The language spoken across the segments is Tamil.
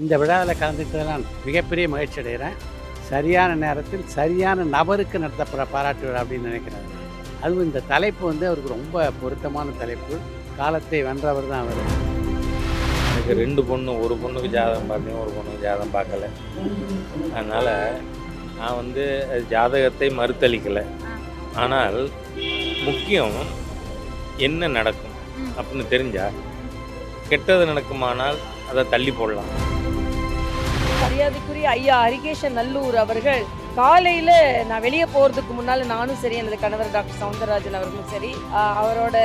இந்த விழாவில் கலந்துக்கிட்டதில் நான் மிகப்பெரிய மகிழ்ச்சி அடைகிறேன். சரியான நேரத்தில் சரியான நபருக்கு நடத்தப்படுற பாராட்டு விழா அப்படின்னு நினைக்கிறேன். அதுவும் இந்த தலைப்பு வந்து அவருக்கு ரொம்ப பொருத்தமான தலைப்பு. காலத்தை வென்றவர் தான் அவர். எனக்கு ரெண்டு பொண்ணு ஒரு பொண்ணுக்கு ஜாதகம் பார்த்தேன் ஒரு பொண்ணுக்கு ஜாதகம் பார்க்கல. அதனால் நான் வந்து அது ஜாதகத்தை மறுத்தளிக்கலை. ஆனால் முக்கியம் என்ன நடக்கும் அப்படின்னு தெரிஞ்சால் கெட்டது நடக்குமானால் அதை தள்ளி போடலாம். மரியாதைக்குரிய ஐயா ஹரிகேஷன் நல்லூர் அவர்கள். காலையில நான் வெளியே போறதுக்கு முன்னால நானும் சரி எனது கணவர் டாக்டர் சவுந்தரராஜன் அவர்களும் சரி அவரோட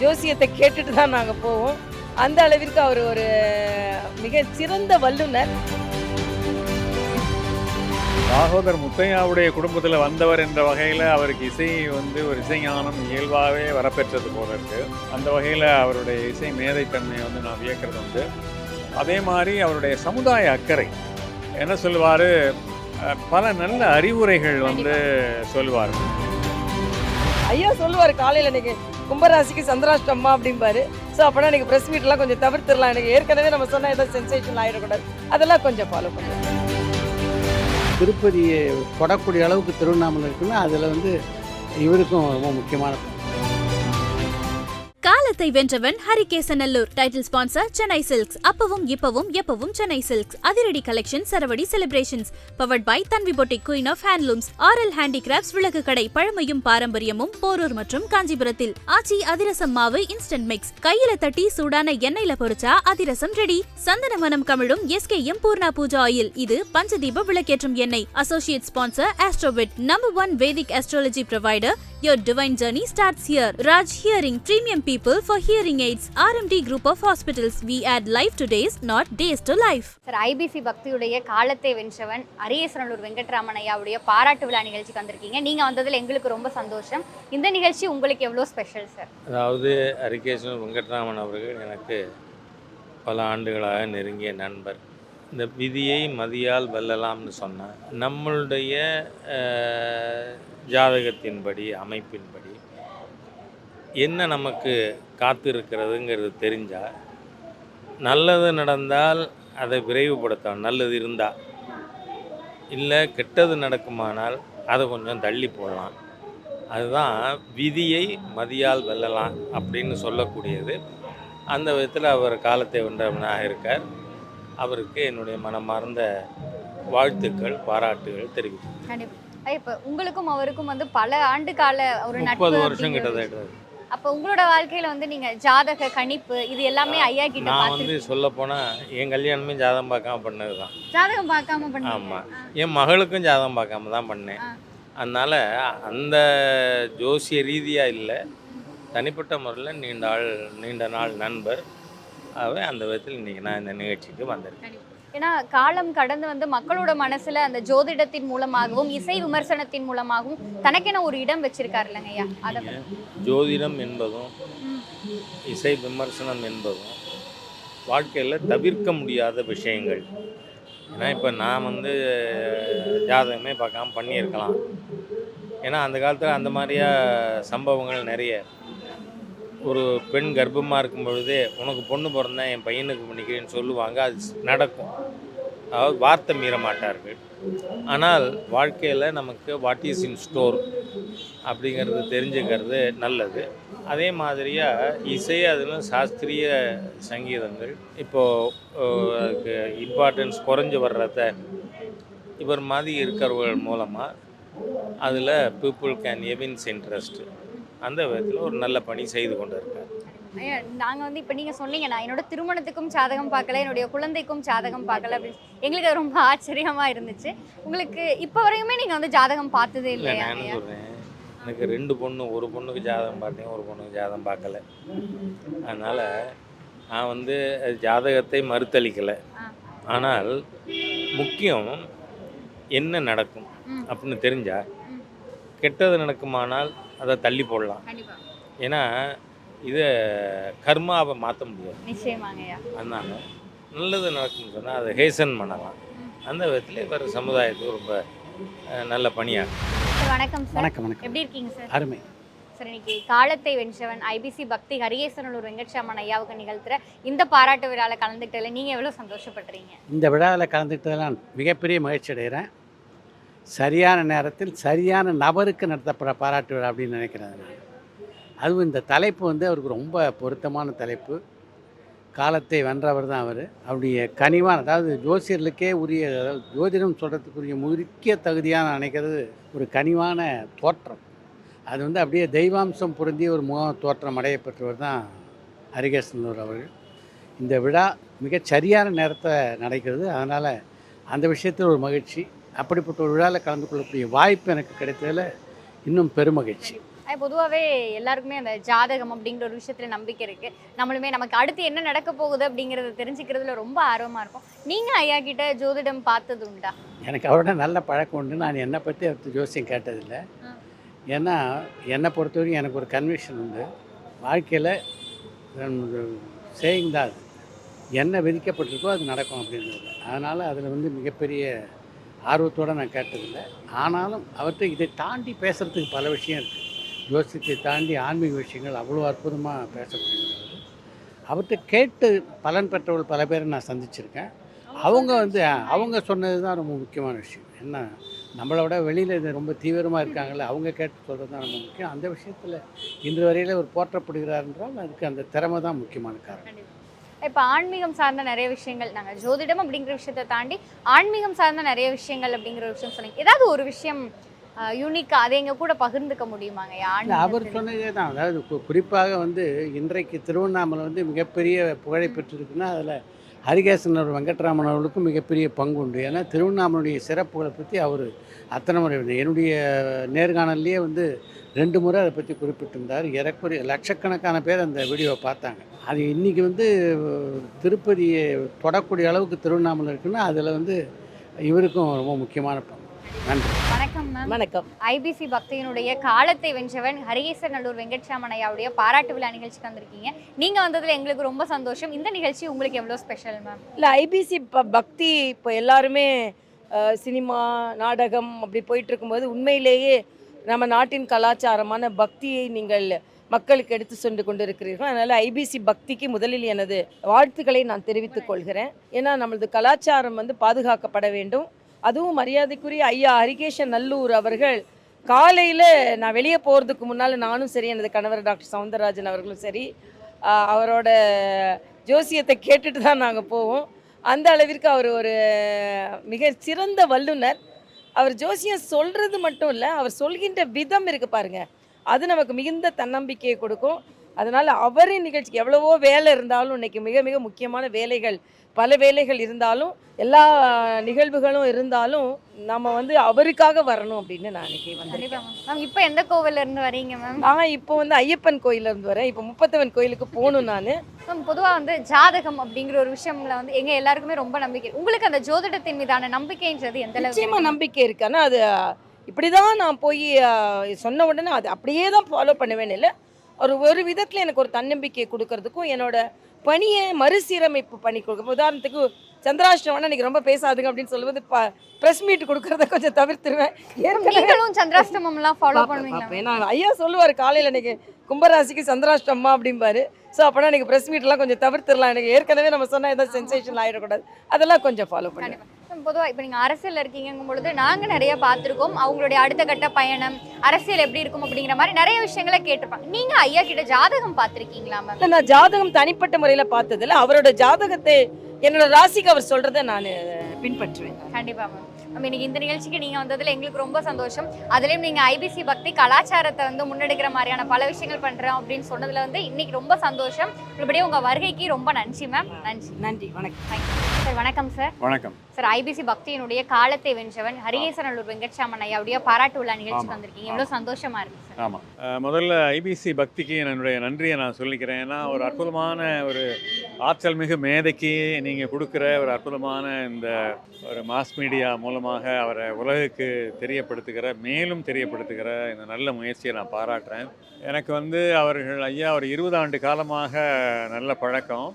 ஜோசியத்தை கேட்டுட்டு தான் நாங்கள் போவோம். அந்த அளவிற்கு அவர் ஒரு மிக சிறந்த வல்லுநர். ராகோதர் முத்தையாவுடைய குடும்பத்தில் வந்தவர் என்ற வகையில் அவருக்கு இசை வந்து ஒரு இசைஞானம் இயல்பாகவே வரப்பெற்றது போல இருக்கு. அந்த வகையில் அவருடைய இசை மேதைத்தன்மையை வந்து நான் வியக்கிறது உண்டு. அதே மாதிரி அவருடைய சமுதாய அக்கறை. என்ன சொல்லுவார்? பல நல்ல அறிவுரைகள் வந்து சொல்லுவார். ஐயா சொல்லுவார் காலையில இன்னைக்கு கும்பராசிக்கு சந்திராஷ்டமா அப்படிம்பாரு. ஸோ அப்போனா எனக்கு ப்ரெஸ் மீட்லாம் கொஞ்சம் தவிர்த்துடலாம். எனக்கு ஏற்கனவே நம்ம சொன்ன ஏதோ சென்சேஷன் ஆகிடக்கூடாது அதெல்லாம் கொஞ்சம் ஃபாலோ பண்ணுங்க. திருப்பதியை தொடக்கூடிய அளவுக்கு திருவண்ணாமலை இருக்குன்னா அதில் வந்து இவருக்கும் ரொம்ப முக்கியமான காலத்தை வென்றவன் Harikesanallur. Title sponsor Chennai Silks அப்பவும் இப்பவும் எப்பவும் சென்னை சில்க்ஸ் அதிரடி collection சரவடி celebrations powered by Tanvi boutique queen of handlooms Aral handicrafts விளக்கு கடை பழமையும் பாரம்பரியமும் போரூர் மற்றும் காஞ்சிபுரத்தில். ஆச்சி அதிரசம் மாவு இன்ஸ்டன்ட் மிக்ஸ் கையில தட்டி சூடான எண்ணெயில பொறிச்சா அதிரசம் ரெடி சந்தன மனம் கமிழும் எஸ்கேஎம் பூர்ணா பூஜா ஆயில். இது பஞ்சதீப விளக்கேற்றும் எண்ணெய். Associate sponsor Astrovid number one Vedic astrology provider Your divine journey starts here. Raj Hearing, premium people for hearing aids. RMD group of hospitals. We add life to days, not days to life. Sir IBC பக்தியுடைய காலத்தை வென்றவன் அரியசனூர் வெங்கட்ராமன் ஐயாவுடைய பாராட்டு விழா நிகழ்ச்சிக்கு வந்திருக்கீங்க நீங்க வந்ததுல எங்களுக்கு ரொம்ப சந்தோஷம் இந்த நிகழ்ச்சி உங்களுக்கு எவ்வளோ ஸ்பெஷல் சார் அதாவது ஹரிகேசன் வெங்கட்ராமன் அவர்கள் எனக்கு பல ஆண்டுகளாக நெருங்கிய நண்பர் இந்த விதியை மதியால் வெல்லலாம்னு சொன்னேன் நம்மளுடைய அஹ், ஜாதகத்தின்படி அமைப்பின்படி என்ன நமக்கு காத்திருக்கிறதுங்கிறது தெரிஞ்சால் நல்லது நடந்தால் அதை விரைவுபடுத்தணும். நல்லது இருந்தால் இல்லை கெட்டது நடக்குமானால் அதை கொஞ்சம் தள்ளி போடலாம். அதுதான் விதியை மதியால் வெல்லலாம் அப்படின்னு சொல்லக்கூடியது. அந்த விதத்தில் அவர் காலத்தை வென்றவனாக இருக்கார். அவருக்கு என்னுடைய மனமார்ந்த வாழ்த்துக்கள் பாராட்டுகள் தெரிவிக்கிறேன். இப்போ உங்களுக்கும் அவருக்கும் வந்து பல ஆண்டு கால ஒரு நட்பு வருஷம். கிட்டத்தட்ட அப்போ உங்களோட வாழ்க்கையில வந்து நீங்க ஜாதக கணிப்பு இது எல்லாமே ஐயா கிட்ட நான் வந்து சொல்ல போனால் என் கல்யாணமே ஜாதகம் பார்க்காம பண்ணது தான் ஜாதகம் பார்க்காம பண்ணீங்க. ஆமாம் என் மகளுக்கும் ஜாதகம் பார்க்காம தான் பண்ணேன். அதனால் அந்த ஜோசிய ரீதியாக இல்லை. தனிப்பட்ட முறையில் நீண்ட ஆள் நீண்ட நாள் நண்பர். ஆகவே அந்த விதத்தில் இன்றைக்கி நான் இந்த நிகழ்ச்சிக்கு வந்திருக்கேன். ஏன்னா காலம் கடந்து வந்து மக்களோட மனசுல அந்த ஜோதிடத்தின் மூலமாகவும் இசை விமர்சனத்தின் மூலமாகவும் தனக்கென ஒரு இடம் வச்சிருக்காரு இல்லைங்க ஐயா? அதை ஜோதிடம் என்பதும் இசை விமர்சனம் என்பதும் வாழ்க்கையில் தவிர்க்க முடியாத விஷயங்கள். ஏன்னா இப்போ நான் வந்து ஜாதகமே பார்க்காம பண்ணியிருக்கலாம். ஏன்னா அந்த காலத்தில் அந்த மாதிரியா சம்பவங்கள் நிறைய. ஒரு பெண் கர்ப்பமாக இருக்கும் பொழுதே உனக்கு பொண்ணு பிறந்தேன் என் பையனுக்கு பண்ணிக்கிறேன்னு சொல்லுவாங்க. அது நடக்கும். அதாவது வார்த்தை மீற மாட்டார்கள் ஆனால் வாழ்க்கையில் நமக்கு வாட் இஸ் இன் ஸ்டோர் அப்படிங்கிறது தெரிஞ்சுக்கிறது நல்லது. அதே மாதிரியாக இசை அதிலும் சாஸ்திரிய சங்கீதங்கள் இப்போது அதுக்கு இம்பார்ட்டன்ஸ் குறைஞ்சு வர்றத இவர் மாதிரி இருக்கிறவர்கள் மூலமாக அதில் பீப்புள் கேன் எவின்ஸ் இன்ட்ரெஸ்ட் அந்த விதத்தில் ஒரு நல்ல பணி செய்து கொண்டு இருக்கார் ஐயா, நாங்க வந்து இப்ப நீங்க சொன்னீங்க நான் என்னோட திருமணத்துக்கும் ஜாதகம் பார்க்கல என்னுடைய குழந்தைக்கும் ஜாதகம் பார்க்கல அப்படின்னு. எங்களுக்கு அது ரொம்ப ஆச்சரியமா இருந்துச்சு. உங்களுக்கு இப்ப வரையுமே நீங்க வந்து ஜாதகம் பார்த்ததே இல்லை இல்லையா எனக்கு ரெண்டு பொண்ணு ஒரு பொண்ணுக்கு ஜாதகம் பார்த்தேன் ஒரு பொண்ணுக்கு ஜாதகம் பார்க்கல. அதனால் நான் வந்து அது ஜாதகத்தை மறுத்தளிக்கலை. ஆனால் முக்கியம் என்ன நடக்கும். அப்படின்னு தெரிஞ்சா ம். கெட்டது நடக்குமானால் அதை தள்ளி போடலாம். ஏன்னா இதை கர்மாவை மாற்ற முடியாது. நிச்சயமாங்க ஐயா. அதனால் நல்லது நடக்கும்னு சொன்னால் அதை ஹேசன் பண்ணலாம். அந்த விதத்தில் இவர் சமுதாயத்துக்கு ரொம்ப நல்ல பணியாகும் சார், வணக்கம் சார். வணக்கம் வணக்கம். எப்படி இருக்கீங்க சார்? அருமை. சார் இன்னைக்கு காலத்தை வென்றவன் ஐபிசி பக்தி ஹரியேசனூர் வெங்கட்சாமன் ஐயாவுக்கு நிகழ்த்துற இந்த பாராட்டு விழாவில் கலந்துக்கிட்டதுல நீங்க எவ்வளவு சந்தோஷப்படுறீங்க? இந்த விழாவில் கலந்துக்கிட்டதில் நான் மிகப்பெரிய மகிழ்ச்சி அடைகிறேன். சரியான நேரத்தில் சரியான நபருக்கு நடத்தப்படுற பாராட்டு விழா அப்படின்னு நினைக்கிறேன். நான் அதுவும் இந்த தலைப்பு வந்து அவருக்கு ரொம்ப பொருத்தமான தலைப்பு. காலத்தை வென்றவர் தான் அவர். அவருடைய கனிவான அதாவது ஜோசியர்களுக்கே உரிய அதாவது ஜோதிடம் சொல்கிறதுக்குரிய முக்கிய தகுதியாக நினைக்கிறது ஒரு கனிவான தோற்றம். அது வந்து அப்படியே தெய்வாம்சம் பொருந்திய ஒரு முக தோற்றம் அடைய பெற்றவர் தான் ஹரிகேசனூர் அவர்கள். இந்த விழா மிகச் சரியான நேரத்தை நடக்கிறது அதனால் அந்த விஷயத்தில் ஒரு மகிழ்ச்சி. அப்படிப்பட்ட ஒரு விழாவில் கலந்து கொள்ளக்கூடிய வாய்ப்பு எனக்கு கிடைத்ததில் இன்னும் பெருமகிழ்ச்சி அது பொதுவாகவே எல்லாருக்குமே அந்த ஜாதகம் அப்படிங்கிற ஒரு விஷயத்துல நம்பிக்கை இருக்கு. நம்மளுமே நமக்கு அடுத்து என்ன நடக்க போகுது அப்படிங்கறத தெரிஞ்சுக்கிறதுல ரொம்ப ஆர்வமா இருக்கும். நீங்க ஐயா கிட்ட ஜோதிடம் பார்த்தது உண்டா? எனக்கு அவரோட நல்ல பழக்கம் உண்டு. நான் என்னை பற்றி அவர்கிட்ட ஜோசியம் கேட்டதில்லை. ஏன்னா என்னை பொறுத்தவரைக்கும் எனக்கு ஒரு கன்விக்ஷன் உண்டு. வாழ்க்கையில் சேயிங் தான் அது என்ன விதிக்கப்பட்டிருக்கோ அது நடக்கும் அப்படின்றது அதனால் அதில் வந்து மிகப்பெரிய ஆர்வத்தோடு நான் கேட்டதில்லை. ஆனாலும் அவர்கிட்ட இதை தாண்டி பேசுகிறதுக்கு பல விஷயம் இருக்குது ஜோசியத்தை தாண்டி ஆன்மீக விஷயங்கள் அவ்வளோ அற்புதமாக பேசக்கூடியது அவர்கிட்ட கேட்டு பலன் பெற்றவர்கள் பல பேரை நான் சந்திச்சிருக்கேன். அவங்க வந்து அவங்க சொன்னது தான் ரொம்ப முக்கியமான விஷயம். என்ன நம்மளை விட வெளியில் இது ரொம்ப தீவிரமாக இருக்காங்கல்ல அவங்க கேட்டு சொல்கிறது தான் ரொம்ப முக்கியம். அந்த விஷயத்தில் இன்று வரையில் ஒரு போற்றப்படுகிறார் என்றால் அதுக்கு அந்த திறமை தான் முக்கியமான காரணம். இப்போ ஆன்மீகம் சார்ந்த நிறைய விஷயங்கள் நாங்க ஜோதிடம் அப்படிங்கிற விஷயத்தை தாண்டி ஆன்மீகம் சார்ந்த நிறைய விஷயங்கள் அப்படிங்கிற விஷயம் சொன்னீங்க. ஏதாவது ஒரு விஷயம் யூனிக்கா அதை எங்க கூட பகிர்ந்துக்க முடியுமாங்க? இல்லை அவர்? சொன்னதே தான் அதாவது குறிப்பாக வந்து இன்றைக்கு திருவண்ணாமலை வந்து மிகப்பெரிய புகழை பெற்றிருக்குன்னா அதில் ஹரிகேசனர் வெங்கட்ராமன் அவர்களுக்கும் மிகப்பெரிய பங்கு உண்டு. ஏன்னா திருவண்ணாமலையுடைய சிறப்புகளை பற்றி அவர் அத்தனை முறை வந்து என்னுடைய நேர்காணல்லையே வந்து ரெண்டு முறை அதை பற்றி குறிப்பிட்டிருந்தார். ஏறக்குறைய லட்சக்கணக்கான பேர் அந்த வீடியோவை பார்த்தாங்க. அது இன்றைக்கி வந்து திருப்பதியை தொடக்கூடிய அளவுக்கு திருவண்ணாமலை இருக்குன்னா அதில் வந்து இவருக்கும் ரொம்ப முக்கியமான பங்கு. நன்றி. வணக்கம் மேம் வணக்கம். ஐபிசி பக்தியினுடைய காலத்தை வென்றவன் ஹரிகேசர் நல்லூர் வெங்கட்சாமன் ஐயாவுடைய பாராட்டு விழா நிகழ்ச்சிக்கு வந்திருக்கீங்க. நீங்க வந்ததுல எங்களுக்கு ரொம்ப சந்தோஷம். இந்த நிகழ்ச்சி உங்களுக்கு எவ்வளவு ஸ்பெஷல் மேம் இல்லை ஐபிசி பக்தி இப்போ எல்லாருமே சினிமா நாடகம் அப்படி போயிட்டு இருக்கும்போது உண்மையிலேயே நம்ம நாட்டின் கலாச்சாரமான பக்தியை நீங்கள் மக்களுக்கு எடுத்து சென்று கொண்டிருக்கிறீர்கள். அதனால் ஐபிசி பக்திக்கு முதலில் எனது வாழ்த்துக்களை நான் தெரிவித்துக் கொள்கிறேன். ஏன்னா நம்மளது கலாச்சாரம் வந்து பாதுகாக்கப்பட வேண்டும். அதுவும் மரியாதைக்குரிய ஐயா ஹரிகேஷன் நல்லூர் அவர்கள். காலையில் நான் வெளியே போகிறதுக்கு முன்னால் நானும் சரி எனது கணவர் டாக்டர் சவுந்தரராஜன் அவர்களும் சரி அவரோட ஜோசியத்தை கேட்டுட்டு தான் நாங்கள் போவோம். அந்த அளவிற்கு அவர் ஒரு மிக சிறந்த வல்லுனர் அவர் ஜோசியம் சொல்கிறது மட்டும் இல்லை அவர் சொல்கின்ற விதம் இருக்குது பாருங்க. அது நமக்கு மிகுந்த தன்னம்பிக்கையை கொடுக்கும். அதனால் அவரின் நிகழ்ச்சிக்கு எவ்வளவோ வேலை இருந்தாலும் இன்னைக்கு மிக மிக முக்கியமான வேலைகள் பல வேலைகள் இருந்தாலும் எல்லா நிகழ்வுகளும் இருந்தாலும் நம்ம வந்து அவருக்காக வரணும் அப்படின்னு நான் கண்டிப்பா வந்திருக்கேன் மேம் இப்போ எந்த கோவில்ல இருந்து வரீங்க மேம் நான் இப்போ வந்து ஐயப்பன் கோயில்ல இருந்து வரேன். இப்போ முப்பத்தவன் கோயிலுக்கு போகணும் நான். மேம் பொதுவா வந்து ஜாதகம் அப்படிங்கிற ஒரு விஷயம்ல வந்து எங்க எல்லாருக்குமே ரொம்ப நம்பிக்கை. உங்களுக்கு அந்த ஜோதிடத்தின் மீதான நம்பிக்கைன்றது எந்த அளவுக்கு நிச்சயமா இருக்கு? நம்பிக்கை இருக்கு. ஆனால் அது இப்படிதான் நான் போய் சொன்ன உடனே அது அப்படியே தான் ஃபாலோ பண்ணுவேன்னு இல்லை. ஒரு ஒரு விதத்தில் எனக்கு ஒரு தன்னம்பிக்கையை கொடுக்கறதுக்கும் என்னோட பணியை மறுசீரமைப்பு பண்ணி கொடுக்கும் உதாரணத்துக்கு சந்திராஷ்டமம்னா இன்னைக்கு ரொம்ப பேசாதுங்க அப்படின்னு சொல்லுவது ப்ரெஸ் மீட் கொடுக்கறத கொஞ்சம் தவிர்த்துருவேன். நீங்களும் சந்திராஷ்டமம்லாம் ஃபாலோ பார்ப்பேன். ஏன்னா ஐயா சொல்லுவார் காலையில் இன்னைக்கு கும்பராசிக்கு சந்திராஷ்டமா அப்படிம்பாரு. ஸோ அப்போனா எனக்கு ப்ரெஸ் மீட்லாம் கொஞ்சம் தவிர்த்துடலாம். எனக்கு ஏற்கனவே நம்ம சொன்னால் ஏதாவது சென்சேஷன் ஆகிடக்கூடாது அதெல்லாம் கொஞ்சம் ஃபாலோ பண்ணுவேன் கண்டிப்பா. மேம், பொதுவா இப்போ நீங்க அரசியல்ல இருக்கீங்கும் பொழுது நாங்க நிறைய பார்த்திருக்கோம். அவங்களுடைய அடுத்த கட்ட பயணம் அரசியல் எப்படி இருக்கும் அப்படிங்கிற மாதிரி நிறைய விஷயங்களை கேட்டிருப்பாங்க. நீங்க ஐயா கிட்ட ஜாதகம் பார்த்திருக்கீங்களா மேம்? நான் ஜாதகம் தனிப்பட்ட முறையில் பார்த்ததில்ல. அவரோட ஜாதகத்தை என்னோட ராசிக்கு அவர் சொல்றதை நான் பின்பற்றுவேன். கண்டிப்பா மேம் இன்னைக்கு இந்த நிகழ்ச்சிக்கு நீங்க வந்ததுல எங்களுக்கு ரொம்ப சந்தோஷம். அதுலயும் நீங்க ஐபிசி பக்தி கலாச்சாரத்தை வந்து முன்னெடுக்கிற மாதிரியான பல விஷயங்கள் பண்றோம் அப்படின்னு சொன்னதுல வந்து இன்னைக்கு ரொம்ப சந்தோஷம். மறுபடியும் உங்க வருகைக்கு ரொம்ப நன்றி மேம் நன்றி. நன்றி வணக்கம். சார் வணக்கம் சார். வணக்கம். சார் ஐபிசி பக்தியினுடைய காலத்தை வென்றவன் ஹரிகேசனல்லூர் வெங்கட்சாமன் ஐயாவுடைய பாராட்டு விழா நிகழ்ச்சிக்கு ஆமா, வந்திருக்கீங்க. எவ்வளவு சந்தோஷமா இருக்கு சார். ஆமாம் முதல்ல ஐபிசி பக்திக்கு என்னுடைய நன்றியை நான் சொல்லிக்கிறேன். ஏன்னா ஒரு அற்புதமான ஒரு ஆற்றல் மிகு மேதைக்கு நீங்கள் கொடுக்குற ஒரு அற்புதமான இந்த ஒரு மாஸ் மீடியா மூலமாக அவரை உலகுக்கு தெரியப்படுத்துகிற மேலும் தெரியப்படுத்துகிற இந்த நல்ல முயற்சியை நான் பாராட்டுறேன். எனக்கு வந்து அவர்கள் ஐயா ஒரு இருபது ஆண்டு காலமாக நல்ல பழக்கம்.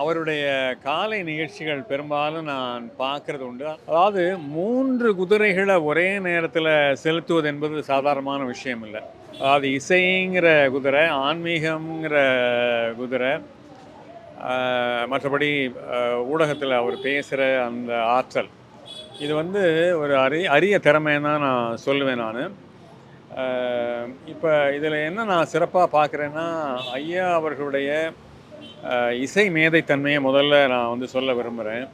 அவருடைய காலை நிகழ்ச்சிகள் பெரும்பாலும் நான் பார்க்கறது உண்டு. அதாவது மூன்று குதிரைகளை ஒரே நேரத்தில் செலுத்துவது என்பது சாதாரணமான விஷயம் இல்லை அதாவது இசைங்கிற குதிரை ஆன்மீகம்ங்கிற குதிரை மற்றபடி ஊடகத்தில் அவர் பேசுகிற அந்த ஆற்றல். இது வந்து ஒரு அரிய அரிய திறமைன்னு தான் நான் சொல்லுவேன் நான். இப்போ இதில் என்ன நான் சிறப்பாக பார்க்குறேன்னா ஐயா அவர்களுடைய இசை மேதைத்தன்மையை முதல்ல நான் வந்து சொல்ல விரும்புகிறேன்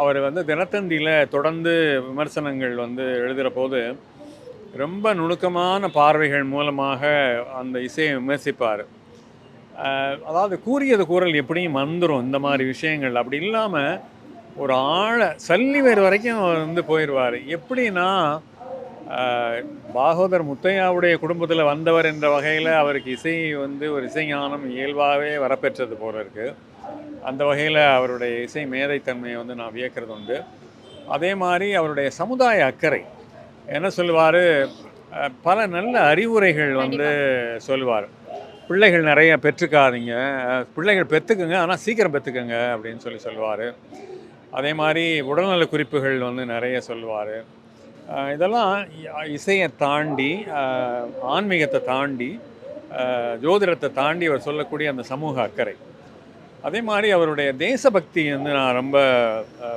அவர் வந்து தினத்தந்தியில் தொடர்ந்து விமர்சனங்கள் வந்து எழுதுகிற போது ரொம்ப நுணுக்கமான பார்வைகள் மூலமாக அந்த இசையை விமர்சிப்பார். அதாவது கூறியது கூறல் எப்படியும் வந்துடும் இந்த மாதிரி விஷயங்கள். அப்படி இல்லாமல் ஒரு ஆழ சல்லி வேறு வரைக்கும் வந்து போயிடுவார் எப்படின்னா ஆஹ், பாகவதர் முத்தையாவுடைய குடும்பத்தில் வந்தவர் என்ற வகையில் அவருக்கு இசை வந்து ஒரு இசைஞானம் இயல்பாகவே வரப்பெற்றது போல இருக்குது அந்த வகையில் அவருடைய இசை மேதைத்தன்மையை வந்து நான் வியக்கிறது உண்டு. அதே மாதிரி அவருடைய சமுதாய அக்கறை. என்ன சொல்லுவார்? பல நல்ல அறிவுரைகள் வந்து சொல்லுவார். பிள்ளைகள் நிறைய பெற்றுக்காதீங்க. பிள்ளைகள் பெற்றுக்குங்க ஆனால் சீக்கிரம் பெற்றுக்குங்க அப்படின்னு சொல்லி சொல்லுவார். அதே மாதிரி உடல்நல குறிப்புகள் வந்து நிறைய சொல்லுவார். இதெல்லாம் இசையை தாண்டி ஆன்மீகத்தை தாண்டி ஜோதிடத்தை தாண்டி அவர் சொல்லக்கூடிய அந்த சமூக அக்கறை. அதே மாதிரி அவருடைய தேசபக்தி வந்து நான் ரொம்ப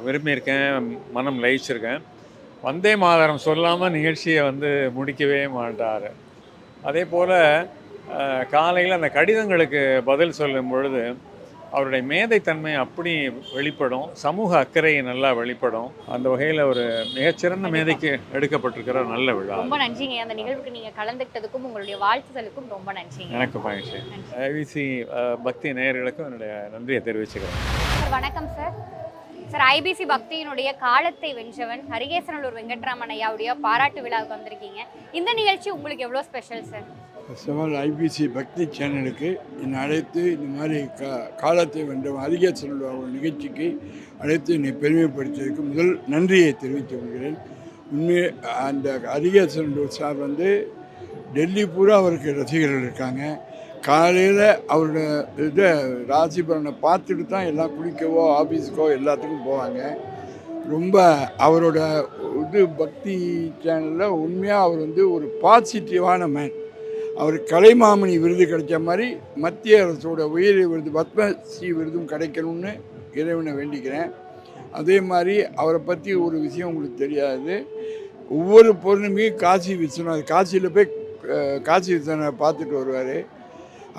விரும்பியிருக்கேன் மனம் லயிச்சிருக்கேன். வந்தே மாதரம் சொல்லாமல் நிகழ்ச்சியை வந்து முடிக்கவே மாட்டார். அதே போல் காலையில் அந்த கடிதங்களுக்கு பதில் சொல்லும் பொழுது அவருடைய மேதைத்தன்மை அப்படி வெளிப்படும். சமூக அக்கறை நல்லா வெளிப்படும். அந்த வகையில் ஒரு மிகச்சிறந்த மேதைக்கு எடுக்கப்பட்டிருக்கிற நல்ல விழா. ரொம்ப நன்றிங்க. அந்த நிகழ்வுக்கு நீங்க கலந்துக்கிட்டதுக்கும் உங்களுடைய வாழ்த்துதலுக்கும் ரொம்ப நன்றிங்க. எனக்கு மகிழ்ச்சி. ஐவிசி பக்தி நேயர்களுக்கும் என்னுடைய நன்றியை தெரிவிச்சுக்கிறேன். சார் வணக்கம் சார். சார் ஐபிசி பக்தியினுடைய காலத்தை வென்றவன் ஹரிகேசனலூர் வெங்கட்ராமன் ஐயாவுடைய பாராட்டு விழாவுக்கு வந்திருக்கீங்க. இந்த நிகழ்ச்சி உங்களுக்கு எவ்வளோ special sir? First of all IBC Bhakti சேனலுக்கு என்னை அழைத்து இந்த மாதிரி கா காலத்தை வென்ற அதிக செல்வ நிகழ்ச்சிக்கு அழைத்து என்னை பெருமைப்படுத்தியதுக்கு முதல் நன்றியை தெரிவித்துக் கொள்கிறேன். உண்மையை அந்த அதிக செல்வ சார் வந்து டெல்லி பூரா அவருக்கு ரசிகர்கள் இருக்காங்க. காலையில் அவரோட இதை ராசிபுரனை பார்த்துட்டு தான் எல்லாம் குளிக்கவோ ஆஃபீஸுக்கோ எல்லாத்துக்கும் போவாங்க. ரொம்ப அவரோட இது பக்தி சேனலில் உண்மையாக அவர் வந்து ஒரு பாசிட்டிவான மேன் அவர் கலைமாமணி விருது கிடைச்ச மாதிரி மத்திய அரசோட உயரிய விருது பத்மஸ்ரீ விருதும் கிடைக்கணும்னு இறைவனை வேண்டிக்கிறேன். அதே மாதிரி அவரை பற்றி ஒரு விஷயம் உங்களுக்கு தெரியாது. ஒவ்வொரு பௌர்ணமியும் காசி விஸ்வநாத் காசியில் போய் காசி விஸ்வநாத் பார்த்துட்டு வருவார்.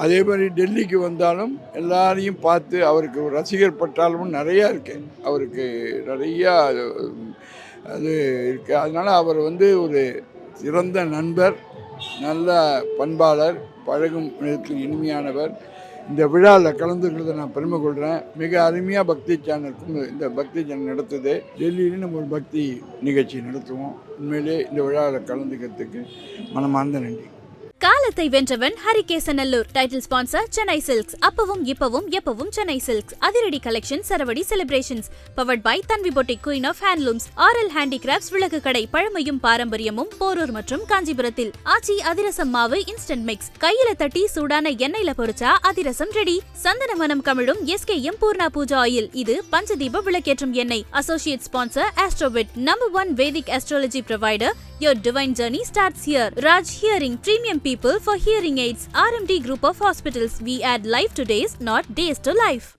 அதே மாதிரி டெல்லிக்கு வந்தாலும் எல்லாரையும் பார்த்து அவருக்கு ஒரு ரசிகர் பட்டாலும் நிறையா இருக்கு. அவருக்கு நிறையா அது இருக்குது அதனால் அவர் வந்து ஒரு சிறந்த நண்பர். நல்ல பண்பாளர் பழகும் விதத்தில் இனிமையானவர். இந்த விழாவில் கலந்துக்கிறத நான் பெருமை கொள்கிறேன் மிக அருமையாக பக்தி சேனலுக்கும் இந்த பக்தி சேனல் நடத்துது. டெல்லியிலும் நம்ம ஒரு பக்தி நிகழ்ச்சி நடத்துவோம். உண்மையிலே இந்த விழாவில் கலந்துக்கிறதுக்கு மனமார்ந்த நன்றி. காலத்தை வென்றவன் Harikesanallur. Title sponsor Chennai Silks அப்பவும் இப்பவும் எப்பவும் சென்னை சில்க்ஸ் அதிரடி collection சரவடி celebrations powered by Tanvi boutique queen of handlooms Aral handicrafts விளக்கு கடை பழமையும் பாரம்பரியமும் போரூர் மற்றும் காஞ்சிபுரத்தில். ஆச்சி அதிரசம் மாவு இன்ஸ்டன்ட் மிக்ஸ் கையில தட்டி சூடான எண்ணெயில பொறிச்சா அதிரசம் ரெடி சந்தன மனம் கமிழும் எஸ்கேஎம் பூர்ணா பூஜா ஆயில். இது பஞ்சதீப விளக்கேற்றும் எண்ணெய். Associate sponsor Astrovid number one Vedic astrology provider your divine journey starts here Raj hearing premium B people for hearing aids, RMD Group of Hospitals. We add life to days, not days to life.